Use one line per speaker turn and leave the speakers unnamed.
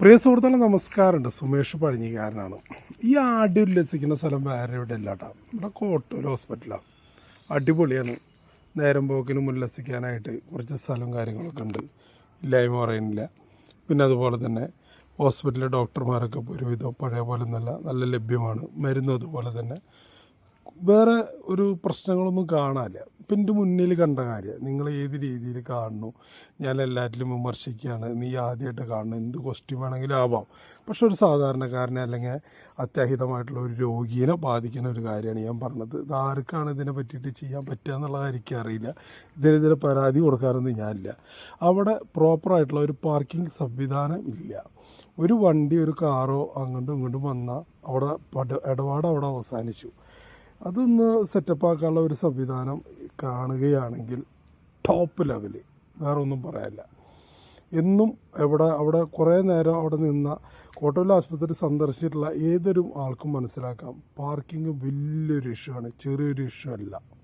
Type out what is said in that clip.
പ്രിയ സുഹൃത്തുക്കളെ നമസ്കാരമുണ്ട്. സുമേഷ് പഴഞ്ഞിക്കാരനാണ് ഈ ആടി ഉല്ലസിക്കുന്ന സ്ഥലം വേറെ എവിടെ ഇല്ലാട്ടാ ഇവിടെ കോട്ടൂർ ഹോസ്പിറ്റലാണ് അടിപൊളിയാണ്. നേരം പോക്കിനും ഉല്ലസിക്കാനായിട്ട് കുറച്ച് സ്ഥലവും കാര്യങ്ങളൊക്കെ ഉണ്ട്. ഇല്ലായ്മ പറയുന്നില്ല. പിന്നെ അതുപോലെ തന്നെ ഹോസ്പിറ്റലിലെ ഡോക്ടർമാരൊക്കെ ഒരുവിധം പഴയ പോലെ നല്ല നല്ല ലഭ്യമാണ്. മരുന്നും അതുപോലെ തന്നെ വേറെ ഒരു പ്രശ്നങ്ങളൊന്നും കാണാനില്ല. ഇപ്പം എന്റെ മുന്നിൽ കണ്ട കാര്യം നിങ്ങൾ ഏത് രീതിയിൽ കാണുന്നു? ഞാൻ എല്ലാറ്റിലും വിമർശിക്കുകയാണ്. നീ ആദ്യമായിട്ട് കാണുന്നു. എന്ത് ക്വസ്റ്റ്യൻ വേണമെങ്കിലും ആവാം. പക്ഷെ ഒരു സാധാരണക്കാരനെ അല്ലെങ്കിൽ അത്യാഹിതമായിട്ടുള്ള ഒരു രോഗീനെ ബാധിക്കുന്ന ഒരു കാര്യമാണ് ഞാൻ പറഞ്ഞത്. ഇത് ആർക്കാണ് ഇതിനെ പറ്റിയിട്ട് ചെയ്യാൻ പറ്റുക എന്നുള്ള കാര്യം എനിക്കറിയില്ല ഇതിനെതിരെ പരാതി കൊടുക്കാറൊന്നും ഞാനില്ല. അവിടെ പ്രോപ്പറായിട്ടുള്ള ഒരു പാർക്കിംഗ് സംവിധാനം ഇല്ല. ഒരു വണ്ടി ഒരു കാറോ അങ്ങോട്ടും ഇങ്ങോട്ടും വന്നാൽ അവിടെ പട- ഇടപാട് അവിടെ അവസാനിച്ചു. അതൊന്ന് സെറ്റപ്പ് ആക്കാനുള്ള ഒരു സംവിധാനം കാണുകയാണെങ്കിൽ ടോപ്പ് ലെവൽ വേറെ ഒന്നും പറയാനില്ല. എന്നും എവിടെ അവിടെ കുറേ നേരം അവിടെ നിന്ന കോട്ടവല്ല ആശുപത്രി സന്ദർശിച്ചിട്ടുള്ള ഏതൊരു ആൾക്കും മനസ്സിലാക്കാം. പാർക്കിംഗ് വലിയൊരു ഇഷ്യൂ ആണ് ചെറിയൊരു ഇഷ്യൂ അല്ല.